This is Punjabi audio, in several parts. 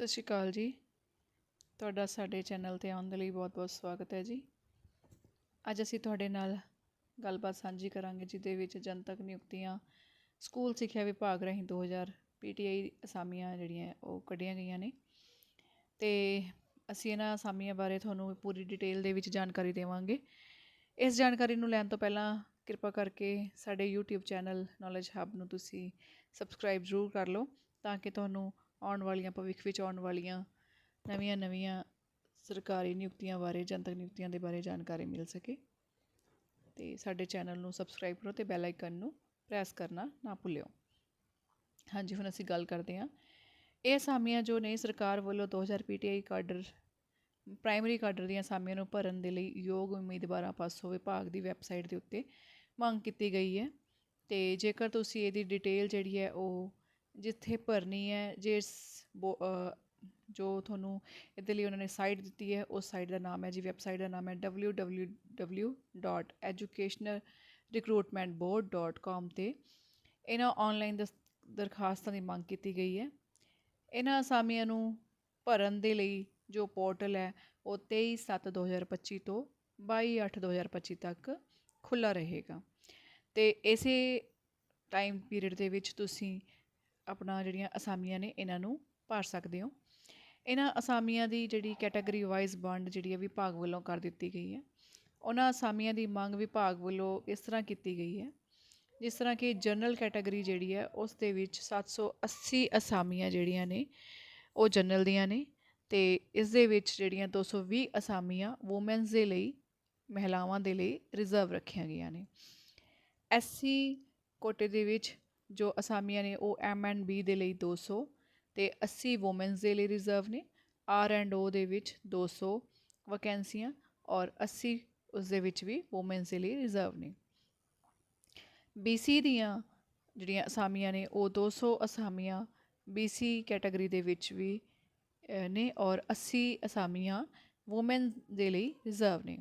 ਸਤਿ ਸ਼੍ਰੀ ਅਕਾਲ ਜੀ। ਤੁਹਾਡਾ ਸਾਡੇ ਚੈਨਲ 'ਤੇ ਆਉਣ ਦੇ ਲਈ ਬਹੁਤ-ਬਹੁਤ ਸਵਾਗਤ ਹੈ ਜੀ। ਅੱਜ ਅਸੀਂ ਤੁਹਾਡੇ ਨਾਲ ਗੱਲਬਾਤ ਸਾਂਝੀ ਕਰਾਂਗੇ, ਜਿਹਦੇ ਵਿੱਚ ਜਨਤਕ ਨਿਯੁਕਤੀਆਂ, ਸਕੂਲ ਸਿੱਖਿਆ ਵਿਭਾਗ ਰਾਹੀਂ 2000 ਪੀਟੀਆਈ ਅਸਾਮੀਆਂ ਜਿਹੜੀਆਂ ਉਹ ਕੱਢੀਆਂ ਗਈਆਂ ਨੇ। ਤੇ ਅਸੀਂ ਇਹਨਾਂ ਅਸਾਮੀਆਂ ਬਾਰੇ ਤੁਹਾਨੂੰ ਪੂਰੀ ਡਿਟੇਲ ਦੇ ਵਿੱਚ ਜਾਣਕਾਰੀ ਦੇਵਾਂਗੇ। ਇਸ ਜਾਣਕਾਰੀ ਨੂੰ ਲੈਣ ਤੋਂ ਪਹਿਲਾਂ ਕਿਰਪਾ ਕਰਕੇ ਸਾਡੇ YouTube ਚੈਨਲ ਨੌਲੇਜ ਹੱਬ ਨੂੰ ਤੁਸੀਂ ਸਬਸਕ੍ਰਾਈਬ ਜ਼ਰੂਰ ਕਰ ਲਓ, ਤਾਂ ਕਿ ਤੁਹਾਨੂੰ ਆਉਣ ਵਾਲੀਆਂ, ਭਵਿੱਖ ਵਿੱਚ ਆਉਣ ਵਾਲੀਆਂ ਨਵੀਆਂ ਨਵੀਆਂ ਸਰਕਾਰੀ ਨਿਯੁਕਤੀਆਂ ਬਾਰੇ, ਜਨਤਕ ਨਿਯੁਕਤੀਆਂ ਦੇ ਬਾਰੇ ਜਾਣਕਾਰੀ ਮਿਲ ਸਕੇ। ਤੇ ਸਾਡੇ ਚੈਨਲ ਨੂੰ ਸਬਸਕ੍ਰਾਈਬ ਕਰੋ ਤੇ ਬੈਲ ਆਈਕਨ ਨੂੰ ਪ੍ਰੈਸ ਕਰਨਾ ਨਾ ਭੁੱਲਿਓ। ਹਾਂਜੀ, ਹੁਣ ਅਸੀਂ ਗੱਲ ਕਰਦੇ ਹਾਂ। ਇਹ ਅਸਾਮੀਆਂ ਜੋ ਨੇ ਸਰਕਾਰ ਵੱਲੋਂ 2000 ਪੀਟੀਆਈ ਕਾਡਰ, ਪ੍ਰਾਇਮਰੀ ਕਾਡਰ ਦੀਆਂ ਅਸਾਮੀਆਂ ਨੂੰ ਭਰਨ ਦੇ ਲਈ ਯੋਗ ਉਮੀਦਵਾਰਾਂ ਪਾਸੋਂ ਵਿਭਾਗ ਦੀ ਵੈਬਸਾਈਟ ਦੇ ਉੱਤੇ ਮੰਗ ਕੀਤੀ ਗਈ ਹੈ। ਤੇ ਜੇਕਰ ਤੁਸੀਂ ਇਹਦੀ ਡਿਟੇਲ ਜਿਹੜੀ ਹੈ ਉਹ ਜਿੱਥੇ ਭਰਨੀ ਹੈ ਜਿਸ ਬੋ- ਜੋ ਤੁਹਾਨੂੰ ਇਹਦੇ ਲਈ ਉਹਨਾਂ ਨੇ ਸਾਈਟ ਦਿੱਤੀ ਹੈ, ਉਸ ਸਾਈਟ ਦਾ ਨਾਮ ਹੈ ਜੀ ਵੈਬਸਾਈਟ ਦਾ ਨਾਮ ਹੈ W W W dot educational recruitment board dot www.educationalrecruitmentboard.com ਤੇ ਇਹਨਾਂ ਆਨਲਾਈਨ ਦਰਖਾਸਤਾਂ ਦੀ ਮੰਗ ਕੀਤੀ ਗਈ ਹੈ। ਇਹਨਾਂ ਅਸਾਮੀਆਂ ਨੂੰ ਭਰਨ ਦੇ ਲਈ ਜੋ ਪੋਰਟਲ ਹੈ, ਉਹ 23/7/2025 ਤੋਂ 22/8/2025 ਤੱਕ ਖੁੱਲਾ ਰਹੇਗਾ। ਤੇ ਇਸੇ ਟਾਈਮ ਪੀਰੀਅਡ ਦੇ ਵਿੱਚ ਤੁਸੀਂ ਆਪਣਾ ਜਿਹੜੀਆਂ ਅਸਾਮੀਆਂ ਨੇ ਇਹਨਾਂ ਨੂੰ ਭਰ ਸਕਦੇ ਹੋ। ਇਹਨਾਂ ਅਸਾਮੀਆਂ ਦੀ ਜਿਹੜੀ ਕੈਟਾਗਰੀ ਵਾਈਜ਼ ਵੰਡ ਜਿਹੜੀ ਹੈ ਵਿਭਾਗ ਵੱਲੋਂ ਕਰ ਦਿੱਤੀ ਗਈ ਹੈ। ਉਹਨਾਂ ਅਸਾਮੀਆਂ ਦੀ ਮੰਗ ਵਿਭਾਗ ਵੱਲੋਂ ਇਸ ਤਰ੍ਹਾਂ ਕੀਤੀ ਗਈ ਹੈ, ਜਿਸ ਤਰ੍ਹਾਂ ਕਿ ਜਨਰਲ ਕੈਟਾਗਰੀ ਜਿਹੜੀ ਹੈ ਉਸ ਦੇ ਵਿੱਚ 780 ਅਸਾਮੀਆਂ ਜਿਹੜੀਆਂ ਨੇ ਉਹ ਜਨਰਲ ਦੀਆਂ ਨੇ ਤੇ ਇਸ ਦੇ ਵਿੱਚ ਜਿਹੜੀਆਂ 220 ਅਸਾਮੀਆਂ ਔਮਨਸ ਦੇ ਲਈ, ਮਹਿਲਾਵਾਂ ਦੇ ਲਈ ਰਿਜ਼ਰਵ ਰੱਖੀਆਂ ਗਈਆਂ ਨੇ। ਐਸਸੀ ਕੋਟੇ ਦੇ ਵਿੱਚ ਜੋ ਅਸਾਮੀਆਂ ਨੇ ਉਹ ਐਮ ਐਂਡ ਬੀ ਦੇ ਲਈ 200 ਤੇ 80 ਔਮਨਸ ਦੇ ਲਈ ਰਿਜ਼ਰਵ ਨੇ, ਆਰ ਐਂਡ ਓ ਦੇ ਵਿੱਚ 200 ਵੈਕੈਂਸੀਆਂ ਔਰ 80 ਉਸ ਦੇ ਵਿੱਚ ਵੀ ਔਮਨਸ ਦੇ ਲਈ ਰਿਜ਼ਰਵ ਨੇ। ਬੀਸੀ ਦੀਆਂ ਜਿਹੜੀਆਂ ਅਸਾਮੀਆਂ ਨੇ, ਉਹ 200 ਅਸਾਮੀਆਂ ਬੀਸੀ ਕੈਟਾਗਰੀ ਦੇ ਵਿੱਚ ਵੀ ਨੇ ਔਰ 80 ਅਸਾਮੀਆਂ ਔਮਨ ਦੇ ਲਈ ਰਿਜ਼ਰਵ ਨੇ।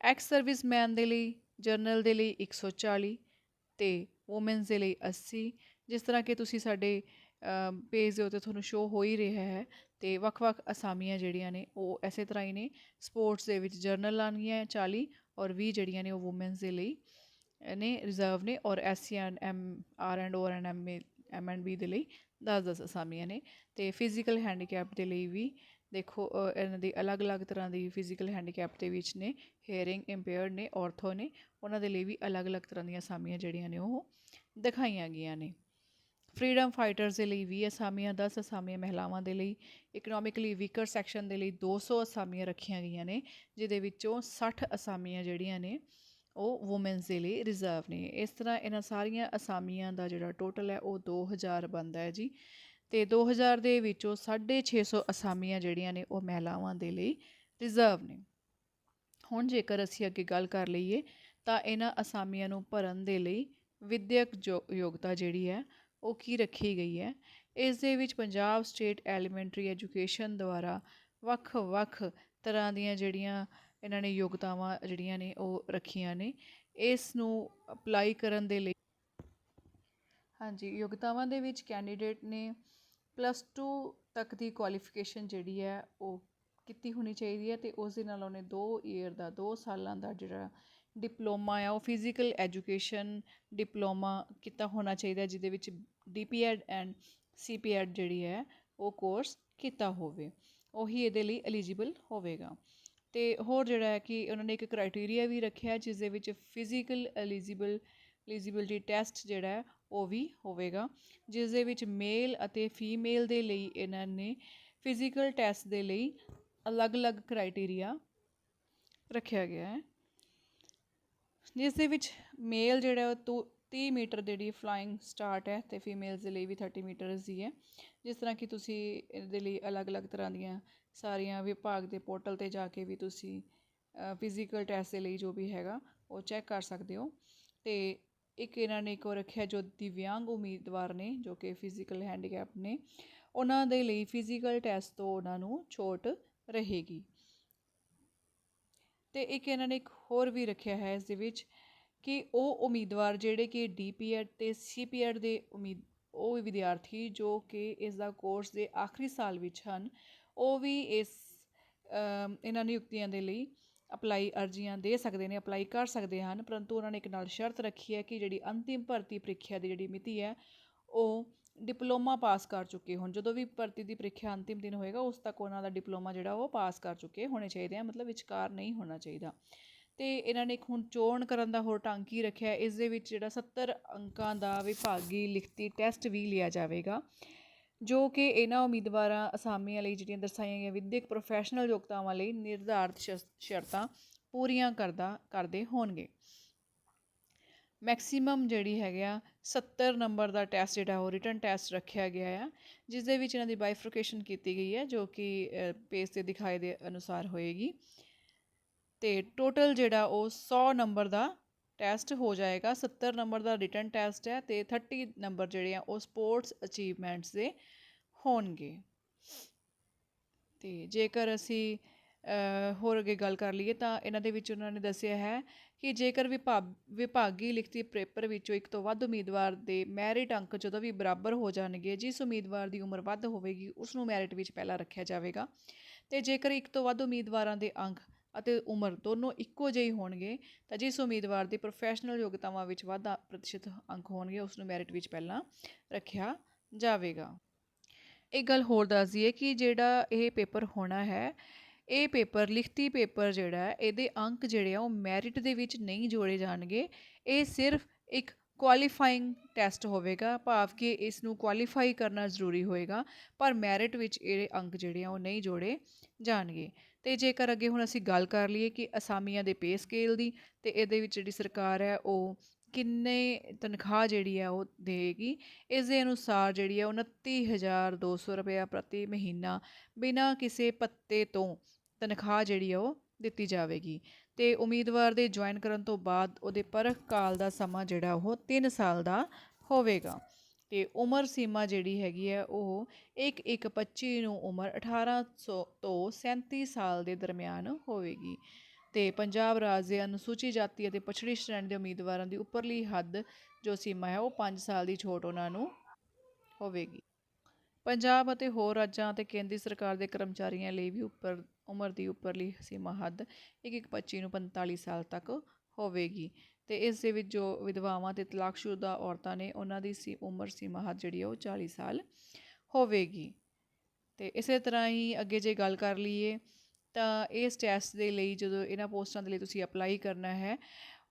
ਐਕਸ ਸਰਵਿਸਮੈਨ ਦੇ ਲਈ ਜਰਨਲ ਦੇ ਲਈ 140 ਤੇ ਔਮਨਸ ਦੇ ਲਈ 80 ਜਿਸ ਤਰ੍ਹਾਂ ਕਿ ਤੁਸੀਂ ਸਾਡੇ ਪੇਜ ਦੇ ਉੱਤੇ ਤੁਹਾਨੂੰ ਸ਼ੋ ਹੋ ਹੀ ਰਿਹਾ ਹੈ ਤੇ ਵੱਖ-ਵੱਖ ਅਸਾਮੀਆਂ ਜਿਹੜੀਆਂ ਨੇ ਉਹ ਐਸੇ ਤਰ੍ਹਾਂ ਹੀ ਨੇ। ਸਪੋਰਟਸ ਦੇ ਵਿੱਚ ਜਰਨਲ ਆਉਣਗੀਆਂ 40 ਔਰ 20 ਜਿਹੜੀਆਂ ਨੇ ਉਹ ਔਮਨਸ ਦੇ ਲਈ ਨੇ ਰਿਜ਼ਰਵ ਨੇ ਔਰ S and M R and O and M M and B ਦੇ ਲਈ 10-10 ਅਸਾਮੀਆਂ ਨੇ ਤੇ ਫਿਜ਼ੀਕਲ ਹੈਂਡੀਕੈਪ ਦੇ ਲਈ ਵੀ ਦੇਖੋ ਇਹਨਾਂ ਦੀ ਅਲੱਗ-ਅਲੱਗ ਤਰ੍ਹਾਂ ਦੀ ਫਿਜ਼ੀਕਲ ਹੈਂਡੀਕੈਪ ਦੇ ਵਿੱਚ ਨੇ ਹੇਅਰਿੰਗ ਇੰਪੇਅਰਡ ਨੇ ਔਰਥੋ ਨੇ, ਉਹਨਾਂ ਦੇ ਲਈ ਵੀ ਅਲੱਗ-ਅਲੱਗ ਤਰ੍ਹਾਂ ਦੀਆਂ ਅਸਾਮੀਆਂ ਜਿਹੜੀਆਂ ਨੇ ਉਹ ਦਿਖਾਈਆਂ ਗਈਆਂ ਨੇ। ਫਰੀडम ਫਾਈਟਰਸ ਦੇ ਲਈ 20 ਅਸਾਮੀਆਂ 10 ਅਸਾਮੀਆਂ ਮਹਿਲਾਵਾਂ ਦੇ ਲਈ ਇਕਨੋਮਿਕਲੀ ਵੀਕਰ ਸੈਕਸ਼ਨ ਦੇ ਲਈ 200 ਅਸਾਮੀਆਂ ਰੱਖੀਆਂ ਗਈਆਂ ਨੇ, ਜਿਹਦੇ ਵਿੱਚੋਂ 60 ਅਸਾਮੀਆਂ ਜਿਹੜੀਆਂ ਨੇ, ਉਹ ਔਮਨਸ ਦੇ ਲਈ ਰਿਜ਼ਰਵ ਨੇ। ਇਸ ਤਰ੍ਹਾਂ ਇਹਨਾਂ ਸਾਰੀਆਂ ਅਸਾਮੀਆਂ ਦਾ ਜਿਹੜਾ ਟੋਟਲ ਹੈ, ਉਹ 2000 ਬਣਦਾ ਹੈ ਜੀ। ਤੇ 2000 ਦੇ ਵਿੱਚੋਂ 650 ਅਸਾਮੀਆਂ ਜਿਹੜੀਆਂ ਨੇ ਉਹ ਮਹਿਲਾਵਾਂ ਦੇ ਲਈ ਰਿਜ਼ਰਵ ਨੇ। ਹੁਣ ਜੇਕਰ ਅਸੀਂ ਅੱਗੇ ਗੱਲ ਕਰ ਲਈਏ, ਤਾਂ ਇਹਨਾਂ ਅਸਾਮੀਆਂ ਨੂੰ ਭਰਨ ਦੇ ਲਈ ਵਿਦਿਅਕ ਜੋ- ਯੋਗਤਾ ਜਿਹੜੀ ਹੈ, ਉਹ ਕੀ ਰੱਖੀ ਗਈ ਹੈ? ਇਸ ਦੇ ਵਿੱਚ ਪੰਜਾਬ ਸਟੇਟ ਐਲੀਮੈਂਟਰੀ ਐਜੂਕੇਸ਼ਨ ਦੁਆਰਾ ਵੱਖ-ਵੱਖ ਤਰ੍ਹਾਂ ਦੀਆਂ ਜਿਹੜੀਆਂ ਇਹਨਾਂ ਨੇ ਯੋਗਤਾਵਾਂ ਜਿਹੜੀਆਂ ਨੇ ਉਹ ਰੱਖੀਆਂ ਨੇ, ਇਸ ਨੂੰ ਅਪਲਾਈ ਕਰਨ ਦੇ ਲਈ ਹਾਂਜੀ, ਯੋਗਤਾਵਾਂ ਦੇ ਵਿੱਚ ਕੈਂਡੀਡੇਟ ਨੇ ਪਲੱਸ ਟੂ ਤੱਕ ਦੀ ਕੁਆਲੀਫਿਕੇਸ਼ਨ ਜਿਹੜੀ ਹੈ ਉਹ ਕੀਤੀ ਹੋਣੀ ਚਾਹੀਦੀ ਹੈ ਅਤੇ ਉਸ ਦੇ ਨਾਲ ਉਹਨੇ ਦੋ ਈਅਰ ਦਾ, ਦੋ ਸਾਲਾਂ ਦਾ ਜਿਹੜਾ ਡਿਪਲੋਮਾ ਆ, ਉਹ ਫਿਜ਼ੀਕਲ ਐਜੂਕੇਸ਼ਨ ਡਿਪਲੋਮਾ ਕੀਤਾ ਹੋਣਾ ਚਾਹੀਦਾ ਜਿਹਦੇ ਵਿੱਚ ਡੀ ਪੀ ਡੀਪੀਐਡ ਐਂਡ ਸੀ ਪੀ ਸੀਪੀਐਡ ਜਿਹੜੀ ਹੈ ਉਹ ਕੋਰਸ ਕੀਤਾ ਹੋਵੇ। ਉਹੀ ਇਹਦੇ ਲਈ ਐਲੀਜੀਬਲ ਹੋਵੇਗਾ। ਤੇ ਹੋਰ ਜਿਹੜਾ ਹੈ ਕਿ ਉਹਨਾਂ ਨੇ ਇੱਕ ਕ੍ਰਾਈਟੇਰੀਆ ਵੀ ਰੱਖਿਆ ਜਿਸ ਦੇ ਵਿੱਚ ਫਿਜ਼ੀਕਲ ਐਲੀਜੀਬਲ ਐਲੀਜੀਬਿਲਟੀ ਟੈਸਟ ਜਿਹੜਾ ਉਹ ਵੀ ਹੋਵੇਗਾ, ਜਿਸ ਦੇ ਵਿੱਚ ਮੇਲ ਅਤੇ ਫੀਮੇਲ ਦੇ ਲਈ ਇਹਨਾਂ ਨੇ ਫਿਜ਼ੀਕਲ ਟੈਸਟ ਦੇ ਲਈ ਅਲੱਗ-ਅਲੱਗ ਕ੍ਰਾਈਟੇਰੀਆ ਰੱਖਿਆ ਗਿਆ ਹੈ। ਜਿਸ ਦੇ ਵਿੱਚ ਮੇਲ ਜਿਹੜਾ ਉਹ ਤੋ 30 ਮੀਟਰ ਦੀ ਜਿਹੜੀ ਫਲਾਈਂਗ ਸਟਾਰਟ ਹੈ ਤੇ ਫੀਮੇਲਸ ਦੇ ਲਈ ਵੀ 30 ਮੀਟਰਸ ਦੀ ਹੈ। ਜਿਸ ਤਰ੍ਹਾਂ ਕਿ ਤੁਸੀਂ ਇਹਦੇ ਲਈ ਅਲੱਗ-ਅਲੱਗ ਤਰ੍ਹਾਂ ਦੀਆਂ ਸਾਰੀਆਂ ਵਿਭਾਗ ਦੇ ਪੋਰਟਲ ਤੇ ਜਾ ਕੇ ਵੀ ਤੁਸੀਂ ਫਿਜ਼ੀਕਲ ਟੈਸਟ ਦੇ ਲਈ ਜੋ ਵੀ ਹੈਗਾ, ਉਹ ਚੈੱਕ ਕਰ ਸਕਦੇ ਹੋ। ਤੇ ਇੱਕ ਇਹਨਾਂ ਨੇ ਇੱਕ ਉਹ ਰੱਖਿਆ ਜੋ ਦਿਵਿਆਂਗ ਉਮੀਦਵਾਰ ਨੇ, ਜੋ ਕਿ ਫਿਜ਼ੀਕਲ ਹੈਂਡੀਕੈਪ ਨੇ। ਉਹਨਾਂ ਦੇ ਲਈ ਫਿਜ਼ੀਕਲ ਟੈਸਟ ਤੋਂ ਉਹਨਾਂ ਨੂੰ ਛੋਟ ਰਹੇਗੀ। ਤੇ ਇੱਕ ਇਹਨਾਂ ਨੇ ਇੱਕ ਹੋਰ ਵੀ ਰੱਖਿਆ ਹੈ, ਇਸ ਦੇ ਵਿੱਚ ਕਿ ਉਹ ਉਮੀਦਵਾਰ ਜਿਹੜੇ ਕਿ ਡੀਪੀਐਡ ਤੇ ਸੀਪੀਐਡ ਦੇ ਉਮੀਦ, ਉਹ ਵਿਦਿਆਰਥੀ ਜੋ ਕਿ ਇਸ ਦਾ ਕੋਰਸ ਦੇ ਆਖਰੀ ਸਾਲ ਵਿੱਚ ਹਨ, ਉਹ ਵੀ ਇਸ ਇਹਨਾਂ ਨਿਯੁਕਤੀਆਂ ਦੇ ਲਈ ਅਪਲਾਈ ਅਰਜ਼ੀਆਂ ਦੇ ਸਕਦੇ ਨੇ, ਅਪਲਾਈ ਕਰ ਸਕਦੇ ਹਨ, ਪਰੰਤੂ ਉਹਨਾਂ ਨੇ ਇੱਕ ਨਾਲ ਸ਼ਰਤ ਰੱਖੀ ਹੈ ਕਿ ਜਿਹੜੀ ਅੰਤਿਮ ਭਰਤੀ ਪ੍ਰੀਖਿਆ ਦੀ ਜਿਹੜੀ ਮਿਤੀ ਹੈ, ਉਹ ਡਿਪਲੋਮਾ ਪਾਸ ਕਰ ਚੁੱਕੇ ਹੋਣ। ਜਦੋਂ ਵੀ ਭਰਤੀ ਦੀ ਪ੍ਰੀਖਿਆ ਅੰਤਿਮ ਦਿਨ ਹੋਏਗਾ, ਉਸ ਤੱਕ ਉਹਨਾਂ ਦਾ ਡਿਪਲੋਮਾ ਜਿਹੜਾ ਉਹ ਪਾਸ ਕਰ ਚੁੱਕੇ ਹੋਣੇ ਚਾਹੀਦੇ ਆ, ਮਤਲਬ ਵਿਚਕਾਰ ਨਹੀਂ ਹੋਣਾ ਚਾਹੀਦਾ। ਤੇ ਇਹਨਾਂ ਨੇ ਇੱਕ ਹੁਣ ਚੋਣ ਕਰਨ ਦਾ ਹੋਰ ਢੰਗ ਕੀ ਰੱਖਿਆ। ਇਸ ਦੇ ਵਿੱਚ ਜਿਹੜਾ 70 ਅੰਕਾਂ ਦਾ ਵਿਭਾਗੀ ਲਿਖਤੀ ਟੈਸਟ ਵੀ ਲਿਆ ਜਾਵੇਗਾ। ਜੋ ਕਿ ਇਹਨਾਂ ਉਮੀਦਵਾਰਾਂ ਅਸਾਮੀਆਂ ਲਈ ਜਿਹੜੀਆਂ ਦਰਸਾਈਆਂ ਗਈਆਂ ਵਿਦਿਅਕ ਪ੍ਰੋਫੈਸ਼ਨਲ ਯੋਗਤਾਵਾਂ ਲਈ ਨਿਰਧਾਰਤ ਸ਼- ਸ਼ਰਤਾਂ ਪੂਰੀਆਂ ਕਰਦਾ, ਕਰਦੇ ਹੋਣਗੇ। ਮੈਕਸਿਮਮ ਜਿਹੜੀ ਹੈਗੇ ਆ 70 ਨੰਬਰ ਦਾ ਟੈਸਟ ਜਿਹੜਾ, ਉਹ ਰਿਟਨ ਟੈਸਟ ਰੱਖਿਆ ਗਿਆ ਆ, ਜਿਸ ਦੇ ਵਿੱਚ ਇਹਨਾਂ ਦੀ ਬਾਈਫਰਕੇਸ਼ਨ ਕੀਤੀ ਗਈ ਹੈ, ਜੋ ਕਿ ਪੇਜ ਤੇ ਦਿਖਾਏ ਦੇ ਅਨੁਸਾਰ ਹੋਏਗੀ। ਤੇ ਟੋਟਲ ਜਿਹੜਾ ਉਹ 100 ਨੰਬਰ ਦਾ ਟੈਸਟ ਹੋ ਜਾਏਗਾ 70 ਨੰਬਰ ਦਾ ਰਿਟਨ ਟੈਸਟ ਹੈ ਤੇ 30 ਨੰਬਰ ਜਿਹੜੇ ਆ ਉਹ ਸਪੋਰਟਸ ਅਚੀਵਮੈਂਟਸ ਦੇ ਹੋਣਗੇ। ਤੇ ਜੇਕਰ ਅਸੀਂ ਹੋਰ ਅੱਗੇ ਗੱਲ ਕਰ ਲਈਏ ਤਾਂ ਇਹਨਾਂ ਦੇ ਵਿੱਚ ਉਹਨਾਂ ਨੇ ਦੱਸਿਆ ਹੈ ਕਿ ਜੇਕਰ ਵਿਭਾਗ, ਵਿਭਾਗੀ ਲਿਖਤੀ ਪੇਪਰ ਵਿੱਚੋਂ ਇੱਕ ਤੋਂ ਵੱਧ ਉਮੀਦਵਾਰ ਦੇ ਮੈਰਿਟ ਅੰਕ ਜਦੋਂ ਵੀ ਬਰਾਬਰ ਹੋ ਜਾਣਗੇ, ਜਿਸ ਉਮੀਦਵਾਰ ਦੀ ਉਮਰ ਵੱਧ ਹੋਵੇਗੀ ਉਸ ਨੂੰ ਮੈਰਿਟ ਵਿੱਚ ਪਹਿਲਾਂ ਰੱਖਿਆ ਜਾਵੇਗਾ। ਤੇ ਜੇਕਰ ਇੱਕ ਤੋਂ ਵੱਧ ਉਮੀਦਵਾਰਾਂ ਦੇ ਅੰਕ ਅਤੇ ਉਮਰ ਦੋਨੋਂ ਇੱਕੋ ਜਿਹੇ ਹੋਣਗੇ, ਤਾਂ ਜਿਸ ਉਮੀਦਵਾਰ ਦੀ ਪ੍ਰੋਫੈਸ਼ਨਲ ਯੋਗਤਾਵਾਂ ਵਿੱਚ ਵਾਧਾ ਪ੍ਰਤੀਸ਼ਤ ਅੰਕ ਹੋਣਗੇ ਉਸ ਨੂੰ ਮੈਰਿਟ ਵਿੱਚ ਪਹਿਲਾਂ ਰੱਖਿਆ ਜਾਵੇਗਾ। ਇੱਕ ਗੱਲ ਹੋਰ ਦੱਸ ਦਈਏ ਕਿ ਜਿਹੜਾ ਇਹ ਪੇਪਰ ਹੋਣਾ ਹੈ, ਇਹ ਪੇਪਰ, ਲਿਖਤੀ ਪੇਪਰ ਜਿਹੜਾ ਇਹਦੇ ਅੰਕ ਜਿਹੜੇ ਆ ਉਹ ਮੈਰਿਟ ਦੇ ਵਿੱਚ ਨਹੀਂ ਜੋੜੇ ਜਾਣਗੇ, ਇਹ ਸਿਰਫ ਇੱਕ ਕੁਆਲੀਫਾਈਂਗ ਟੈਸਟ ਹੋਵੇਗਾ, ਭਾਵ ਕਿ ਇਸ ਨੂੰ ਕੁਆਲੀਫਾਈ ਕਰਨਾ ਜ਼ਰੂਰੀ ਹੋਏਗਾ, ਪਰ ਮੈਰਿਟ ਵਿੱਚ ਇਹ ਅੰਕ ਜਿਹੜੇ ਆ ਉਹ ਨਹੀਂ ਜੋੜੇ ਜਾਣਗੇ। ਅਤੇ ਜੇਕਰ ਅੱਗੇ ਹੁਣ ਅਸੀਂ ਗੱਲ ਕਰ ਲਈਏ ਕਿ ਅਸਾਮੀਆਂ ਦੇ ਪੇ ਸਕੇਲ ਦੀ ਤੇ ਇਹਦੇ ਵਿੱਚ ਜਿਹੜੀ ਸਰਕਾਰ ਹੈ ਉਹ ਕਿੰਨੇ ਤਨਖਾਹ ਜਿਹੜੀ ਹੈ ਉਹ ਦੇਗੀ ਇਸ ਦੇ ਅਨੁਸਾਰ ਜਿਹੜੀ ਹੈ 29200 ਰੁਪਇਆ ਪ੍ਰਤੀ ਮਹੀਨਾ ਬਿਨਾਂ ਕਿਸੇ ਪੱਤੇ ਤੋਂ ਤਨਖਾਹ ਜਿਹੜੀ ਹੈ ਉਹ ਦਿੱਤੀ ਜਾਵੇਗੀ। ਤੇ ਉਮੀਦਵਾਰ ਦੇ ਜੁਆਇਨ ਕਰਨ ਤੋਂ ਬਾਅਦ ਉਹਦੇ ਪਰਖ ਕਾਲ ਦਾ ਸਮਾਂ ਜਿਹੜਾ ਉਹ 3 ਸਾਲ ਦਾ ਹੋਵੇਗਾ। ਤੇ ਉਮਰ ਸੀਮਾ ਜਿਹੜੀ ਹੈਗੀ ਹੈ ਉਹ 1/1/25 ਨੂੰ ਉਮਰ 1800 ਤੋਂ 37 ਸਾਲ ਦੇ ਦਰਮਿਆਨ ਹੋਵੇਗੀ। ਅਤੇ ਪੰਜਾਬ ਰਾਜ ਦੇ ਅਨੁਸੂਚਿਤ ਜਾਤੀ ਅਤੇ ਪਛੜੀ ਸ਼੍ਰੇਣੀ ਦੇ ਉਮੀਦਵਾਰਾਂ ਦੀ ਉੱਪਰਲੀ ਹੱਦ ਜੋ ਸੀਮਾ ਹੈ ਉਹ 5 ਸਾਲ ਦੀ ਛੋਟ ਉਹਨਾਂ ਨੂੰ ਹੋਵੇਗੀ। ਪੰਜਾਬ ਅਤੇ ਹੋਰ ਰਾਜਾਂ ਅਤੇ ਕੇਂਦਰੀ ਸਰਕਾਰ ਦੇ ਕਰਮਚਾਰੀਆਂ ਲਈ ਵੀ ਉੱਪਰ ਉਮਰ ਦੀ ਉੱਪਰਲੀ ਸੀਮਾ ਹੱਦ 1/1/25 ਨੂੰ 45 ਸਾਲ ਤੱਕ ਹੋਵੇਗੀ। ਤੇ ਇਸ ਦੇ ਵਿੱਚ ਜੋ ਵਿਧਵਾਵਾਂ ਤੇ ਤਲਾਕਸ਼ੁਦਾ ਔਰਤਾਂ ਨੇ, ਉਹਨਾਂ ਦੀ ਸੀ ਉਮਰ ਸੀਮਾ ਹੱਦ ਜਿਹੜੀ ਹੈ ਉਹ 40 ਸਾਲ ਹੋਵੇਗੀ। ਤੇ ਇਸੇ ਤਰ੍ਹਾਂ ਹੀ ਅੱਗੇ ਜੇ ਗੱਲ ਕਰ ਲਈਏ, ਤਾਂ ਇਸ ਟੈਸਟ ਦੇ ਲਈ ਜਦੋਂ ਇਹਨਾਂ ਪੋਸਟਾਂ ਦੇ ਲਈ ਤੁਸੀਂ ਅਪਲਾਈ ਕਰਨਾ ਹੈ,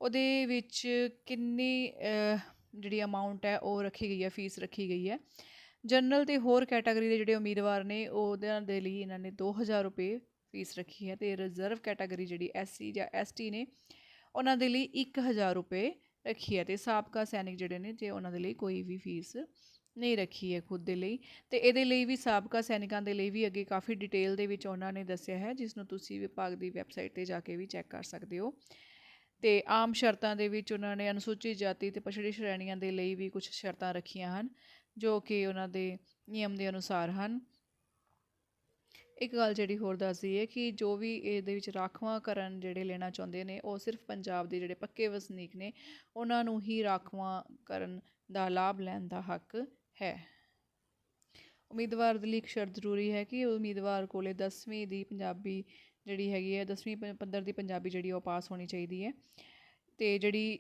ਉਹਦੇ ਵਿੱਚ ਕਿੰਨੀ ਜਿਹੜੀ ਅਮਾਉਂਟ ਹੈ ਉਹ ਰੱਖੀ ਗਈ ਹੈ ਫੀਸ ਰੱਖੀ ਗਈ ਹੈ। ਜਨਰਲ ਤੇ ਹੋਰ ਕੈਟਾਗਰੀ ਦੇ ਜਿਹੜੇ ਉਮੀਦਵਾਰ ਨੇ ਉਹਨਾਂ ਦੇ ਲਈ ਇਹਨਾਂ ਨੇ 2000 ਰੁਪਏ ਫੀਸ ਰੱਖੀ ਹੈ ਤੇ ਰਿਜ਼ਰਵ ਕੈਟਾਗਰੀ ਜਿਹੜੀ ਐਸਸੀ ਜਾਂ ਐਸਟੀ ਨੇ ਉਹਨਾਂ ਦੇ ਲਈ 1000 ਰੁਪਏ ਰੱਖੀ ਹੈ ਤੇ ਸਾਬਕਾ ਸੈਨਿਕ ਜਿਹੜੇ ਨੇ, ਜੇ ਉਹਨਾਂ ਦੇ ਲਈ ਕੋਈ ਵੀ ਫੀਸ ਨਹੀਂ ਰੱਖੀ ਹੈ ਖੁਦ ਦੇ ਲਈ। ਤੇ ਇਹਦੇ ਲਈ ਵੀ ਸਾਬਕਾ ਸੈਨਿਕਾਂ ਦੇ ਲਈ ਵੀ ਅੱਗੇ ਕਾਫੀ ਡਿਟੇਲ ਦੇ ਵਿੱਚ ਉਹਨਾਂ ਨੇ ਦੱਸਿਆ ਹੈ, ਜਿਸ ਨੂੰ ਤੁਸੀਂ ਵਿਭਾਗ ਦੀ ਵੈਬਸਾਈਟ ਤੇ ਜਾ ਕੇ ਵੀ ਚੈੱਕ ਕਰ ਸਕਦੇ ਹੋ। ਤੇ ਆਮ ਸ਼ਰਤਾਂ ਦੇ ਵਿੱਚ ਉਹਨਾਂ ਨੇ ਅਨੁਸੂਚਿਤ ਜਾਤੀ ਤੇ ਪਛੜੀ ਸ਼੍ਰੇਣੀਆਂ ਦੇ ਲਈ ਵੀ ਕੁਝ ਸ਼ਰਤਾਂ ਰੱਖੀਆਂ ਹਨ, ਜੋ ਕਿ ਉਹਨਾਂ ਦੇ ਨਿਯਮ ਦੇ ਅਨੁਸਾਰ ਹਨ। ਇੱਕ ਗੱਲ ਜਿਹੜੀ ਹੋਰ ਦੱਸਦੀ ਹੈ ਕਿ ਜੋ ਵੀ ਇਹਦੇ ਵਿੱਚ ਰਾਖਵਾਂਕਰਨ ਜਿਹੜੇ ਲੈਣਾ ਚਾਹੁੰਦੇ ਨੇ, ਉਹ ਸਿਰਫ ਪੰਜਾਬ ਦੇ ਜਿਹੜੇ ਪੱਕੇ ਵਸਨੀਕ ਨੇ, ਉਹਨਾਂ ਨੂੰ ਹੀ ਰਾਖਵਾਂਕਰਨ ਦਾ ਲਾਭ ਲੈਣ ਦਾ ਹੱਕ ਹੈ। ਉਮੀਦਵਾਰ ਦੇ ਲਈ ਇੱਕ ਸ਼ਰਤ ਜ਼ਰੂਰੀ ਹੈ ਕਿ ਉਮੀਦਵਾਰ ਕੋਲੇ 10ਵੀਂ ਦੀ ਪੰਜਾਬੀ ਜਿਹੜੀ ਹੈਗੀ ਹੈ 10ਵੀਂ ਪ- ਪੱਧਰ ਦੀ ਪੰਜਾਬੀ ਜਿਹੜੀ ਉਹ ਪਾਸ ਹੋਣੀ ਚਾਹੀਦੀ ਹੈ। ਤੇ ਜਿਹੜੀ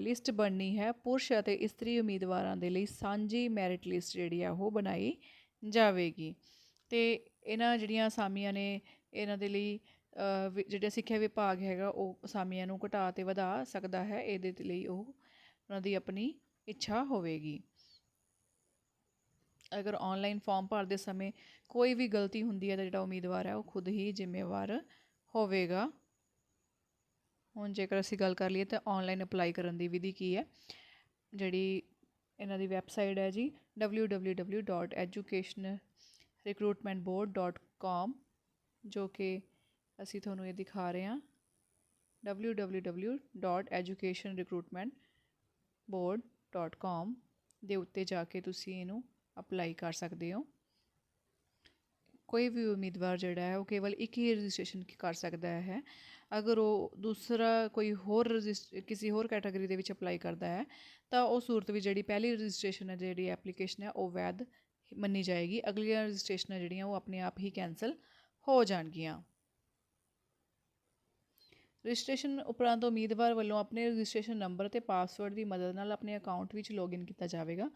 ਲਿਸਟ ਬਣਨੀ ਹੈ, ਪੁਰਸ਼ ਅਤੇ ਇਸਤਰੀ ਉਮੀਦਵਾਰਾਂ ਦੇ ਲਈ ਸਾਂਝੀ ਮੈਰਿਟ ਲਿਸਟ ਜਿਹੜੀ ਆ ਉਹ ਬਣਾਈ ਜਾਵੇਗੀ। ਤੇ ਇਹਨਾਂ ਜਿਹੜੀਆਂ ਅਸਾਮੀਆਂ ਨੇ, ਇਹਨਾਂ ਦੇ ਲਈ ਜਿਹੜਾ ਸਿੱਖਿਆ ਵਿਭਾਗ ਹੈਗਾ, ਉਹ ਅਸਾਮੀਆਂ ਨੂੰ ਘਟਾ ਅਤੇ ਵਧਾ ਸਕਦਾ ਹੈ, ਇਹਦੇ ਲਈ ਉਹ ਉਹਨਾਂ ਦੀ ਆਪਣੀ ਇੱਛਾ ਹੋਵੇਗੀ। ਅਗਰ ਆਨਲਾਈਨ ਫਾਰਮ ਭਰਦੇ ਸਮੇਂ ਕੋਈ ਵੀ ਗਲਤੀ ਹੁੰਦੀ ਹੈ ਤਾਂ ਜਿਹੜਾ ਉਮੀਦਵਾਰ ਹੈ, ਉਹ ਖੁਦ ਹੀ ਜ਼ਿੰਮੇਵਾਰ ਹੋਵੇਗਾ। ਹੁਣ ਜੇਕਰ ਅਸੀਂ ਗੱਲ ਕਰ ਲਈਏ ਤਾਂ ਆਨਲਾਈਨ ਅਪਲਾਈ ਕਰਨ ਦੀ ਵਿਧੀ ਕੀ ਹੈ? ਜਿਹੜੀ ਇਹਨਾਂ ਦੀ ਵੈਬਸਾਈਟ ਹੈ ਜੀ www.educationrecruitmentboard.com ਜੋ ਕਿ ਅਸੀਂ ਤੁਹਾਨੂੰ ਇਹ ਦਿਖਾ ਰਹੇ ਹਾਂ। www.educationrecruitmentboard.com ਦੇ ਉੱਤੇ ਜਾ ਕੇ ਤੁਸੀਂ ਇਹਨੂੰ ਅਪਲਾਈ ਕਰ ਸਕਦੇ ਹੋ। ਕੋਈ ਵੀ ਉਮੀਦਵਾਰ ਜਿਹੜਾ ਹੈ, ਉਹ ਕੇਵਲ ਇੱਕ ਹੀ ਰਜਿਸਟ੍ਰੇਸ਼ਨ ਕਰ ਸਕਦਾ ਹੈ। ਅਗਰ ਉਹ ਦੂਸਰਾ ਕੋਈ ਹੋਰ ਰਜਿਸਟ, ਕਿਸੇ ਹੋਰ ਕੈਟਾਗਰੀ ਦੇ ਵਿੱਚ ਅਪਲਾਈ ਕਰਦਾ ਹੈ, ਤਾਂ ਉਹ ਸੂਰਤ ਵਿੱਚ ਜਿਹੜੀ ਪਹਿਲੀ ਰਜਿਸਟ੍ਰੇਸ਼ਨ ਹੈ, ਜਿਹੜੀ ਐਪਲੀਕੇਸ਼ਨ ਹੈ, ਉਹ ਵੈਧ ਮੰਨੀ ਜਾਏਗੀ, ਅਗਲੀਆਂ ਰਜਿਸਟ੍ਰੇਸ਼ਨਾਂ ਜਿਹੜੀਆਂ ਉਹ ਆਪਣੇ ਆਪ ਹੀ ਕੈਂਸਲ ਹੋ ਜਾਣਗੀਆਂ। ਰਜਿਸਟ੍ਰੇਸ਼ਨ ਉਪਰੰਤ ਉਮੀਦਵਾਰ ਵੱਲੋਂ ਆਪਣੇ ਰਜਿਸਟ੍ਰੇਸ਼ਨ ਨੰਬਰ ਅਤੇ ਪਾਸਵਰਡ ਦੀ ਮਦਦ ਨਾਲ ਆਪਣੇ ਅਕਾਊਂਟ ਵਿੱਚ ਲੌਗਇਨ ਕੀਤਾ ਜਾਵੇਗਾ।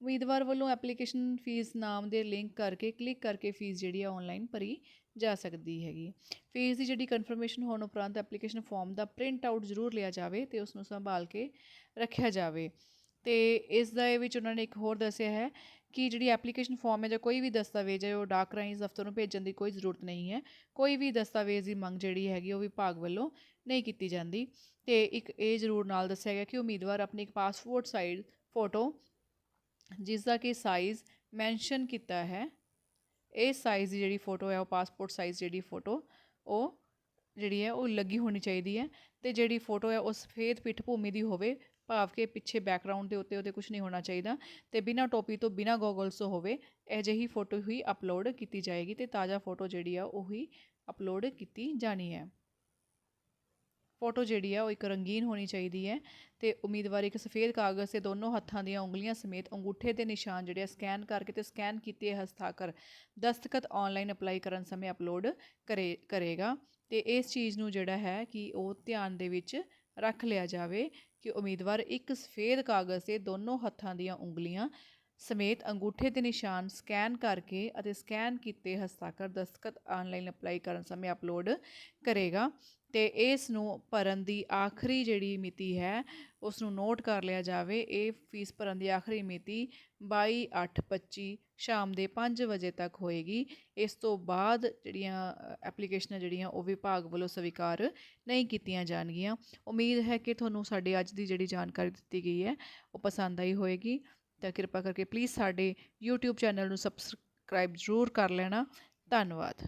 ਉਮੀਦਵਾਰ ਵੱਲੋਂ ਐਪਲੀਕੇਸ਼ਨ ਫੀਸ ਨਾਮ ਦੇ ਲਿੰਕ ਕਰਕੇ, ਕਲਿੱਕ ਕਰਕੇ ਫੀਸ ਜਿਹੜੀ ਆ ਆਨਲਾਈਨ ਭਰੀ ਜਾ ਸਕਦੀ ਹੈਗੀ। ਫੀਸ ਦੀ ਜਿਹੜੀ ਕਨਫਰਮੇਸ਼ਨ ਹੋਣ ਉਪਰੰਤ ਐਪਲੀਕੇਸ਼ਨ ਫਾਰਮ ਦਾ ਪ੍ਰਿੰਟ ਆਊਟ ਜ਼ਰੂਰ ਲਿਆ ਜਾਵੇ ਤੇ ਉਸ ਨੂੰ ਸੰਭਾਲ ਕੇ ਰੱਖਿਆ ਜਾਵੇ। ਤੇ ਇਸ ਦਾ ਇਹ ਵਿੱਚ ਉਹਨਾਂ ਨੇ ਇੱਕ ਹੋਰ ਦੱਸਿਆ ਹੈ ਕਿ ਜਿਹੜੀ ਐਪਲੀਕੇਸ਼ਨ ਫਾਰਮ ਹੈ ਜਾਂ ਕੋਈ ਵੀ ਦਸਤਾਵੇਜ਼ ਹੈ, ਉਹ ਡਾਕ ਰਾਹੀਂ ਦਫ਼ਤਰ ਨੂੰ ਭੇਜਣ ਦੀ ਕੋਈ ਜ਼ਰੂਰਤ ਨਹੀਂ ਹੈ। ਕੋਈ ਵੀ ਦਸਤਾਵੇਜ਼ ਦੀ ਮੰਗ ਜਿਹੜੀ ਹੈਗੀ, ਉਹ ਵਿਭਾਗ ਵੱਲੋਂ ਨਹੀਂ ਕੀਤੀ ਜਾਂਦੀ। ਤੇ ਇੱਕ ਇਹ ਜ਼ਰੂਰ ਨਾਲ ਦੱਸਿਆ ਗਿਆ ਕਿ ਉਮੀਦਵਾਰ ਆਪਣੀ ਇੱਕ ਪਾਸਪੋਰਟ ਸਾਈਜ਼ ਫੋਟੋ ਜਿਸ ਦਾ ਕਿ ਸਾਈਜ਼ ਮੈਂਸ਼ਨ ਕੀਤਾ ਹੈ, ਇਹ ਸਾਈਜ਼ ਦੀ ਜਿਹੜੀ ਫੋਟੋ ਹੈ, ਉਹ ਪਾਸਪੋਰਟ ਸਾਈਜ਼ ਜਿਹੜੀ ਫੋਟੋ ਉਹ ਜਿਹੜੀ ਹੈ, ਉਹ ਲੱਗੀ ਹੋਣੀ ਚਾਹੀਦੀ ਹੈ। ਤੇ ਜਿਹੜੀ ਫੋਟੋ ਹੈ, ਉਹ ਸਫੇਦ ਪਿੱਠ ਭੂਮੀ ਦੀ ਹੋਵੇ ਭਾਵ ਕਿ ਪਿੱਛੇ ਬੈਕਗ੍ਰਾਉਂਡ ਦੇ ਉੱਤੇ ਉਹਦੇ ਕੁਝ ਨਹੀਂ ਹੋਣਾ ਚਾਹੀਦਾ ਤੇ ਬਿਨਾਂ ਟੋਪੀ ਤੋਂ ਬਿਨਾਂ ਗੋਗਲਸ ਤੋਂ ਹੋਵੇ, ਇਹ ਜਿਹੀ ਫੋਟੋ ਹੀ ਅਪਲੋਡ ਕੀਤੀ ਜਾਏਗੀ ਤੇ ਤਾਜ਼ਾ ਫੋਟੋ ਜਿਹੜੀ ਆ ਉਹੀ ਅਪਲੋਡ ਕੀਤੀ ਜਾਣੀ ਹੈ। ਫੋਟੋ ਜਿਹੜੀ ਆ ਉਹ ਇੱਕ ਰੰਗੀਨ ਹੋਣੀ ਚਾਹੀਦੀ ਹੈ ਤੇ ਉਮੀਦਵਾਰ ਇੱਕ ਸਫੇਦ ਕਾਗਜ਼ ਤੇ ਦੋਨੋਂ ਹੱਥਾਂ ਦੀਆਂ ਉਂਗਲੀਆਂ ਸਮੇਤ ਅੰਗੂਠੇ ਦੇ ਨਿਸ਼ਾਨ ਜਿਹੜੇ ਆ ਸਕੈਨ ਕਰਕੇ ਤੇ ਸਕੈਨ ਕੀਤੇ ਹਸਤਾਖਰ ਦਸਤਖਤ ਆਨਲਾਈਨ ਅਪਲਾਈ ਕਰਨ ਸਮੇਂ ਅਪਲੋਡ ਕਰੇ, ਕਰੇਗਾ ਤੇ ਇਸ ਚੀਜ਼ ਨੂੰ ਜਿਹੜਾ ਹੈ ਕਿ ਉਹ ਧਿਆਨ ਦੇ ਵਿੱਚ ਰੱਖ ਲਿਆ ਜਾਵੇ ਕਿ ਉਮੀਦਵਾਰ ਇੱਕ ਸਫੇਦ ਕਾਗਜ਼ ਤੇ ਦੋਨੋਂ ਹੱਥਾਂ ਦੀਆਂ ਉਂਗਲੀਆਂ ਸਮੇਤ ਅੰਗੂਠੇ ਦੇ ਨਿਸ਼ਾਨ ਸਕੈਨ ਕਰਕੇ ਅਤੇ ਸਕੈਨ ਕੀਤੇ ਹਸਤਾਖਰ ਦਸਤਖਤ ਆਨਲਾਈਨ ਅਪਲਾਈ ਕਰਨ ਸਮੇਂ ਅਪਲੋਡ ਕਰੇਗਾ। ਤੇ ਇਸ ਨੂੰ ਭਰਨ ਦੀ ਆਖਰੀ ਜਿਹੜੀ ਮਿਤੀ ਹੈ ਉਸ ਨੂੰ ਨੋਟ ਕਰ ਲਿਆ ਜਾਵੇ। ਇਹ ਫੀਸ ਭਰਨ ਦੀ ਆਖਰੀ ਮਿਤੀ 22/8/25 ਸ਼ਾਮ ਦੇ 5 ਵਜੇ ਤੱਕ ਹੋਏਗੀ। ਇਸ ਤੋਂ ਬਾਅਦ ਜਿਹੜੀਆਂ ਐਪਲੀਕੇਸ਼ਨਾਂ ਜਿਹੜੀਆਂ, ਉਹ ਵਿਭਾਗ ਵੱਲੋਂ ਸਵੀਕਾਰ ਨਹੀਂ ਕੀਤੀਆਂ ਜਾਣਗੀਆਂ। ਉਮੀਦ ਹੈ ਕਿ ਤੁਹਾਨੂੰ ਸਾਡੇ ਅੱਜ ਦੀ ਜਿਹੜੀ ਜਾਣਕਾਰੀ ਦਿੱਤੀ ਗਈ ਹੈ, ਉਹ ਪਸੰਦ ਆਈ ਹੋਏਗੀ। ਤਾਂ ਕਿਰਪਾ ਕਰਕੇ ਪਲੀਜ਼ ਸਾਡੇ YouTube ਚੈਨਲ ਨੂੰ ਸਬਸਕ੍ਰਾਈਬ ਜ਼ਰੂਰ ਕਰ ਲੈਣਾ। ਧੰਨਵਾਦ।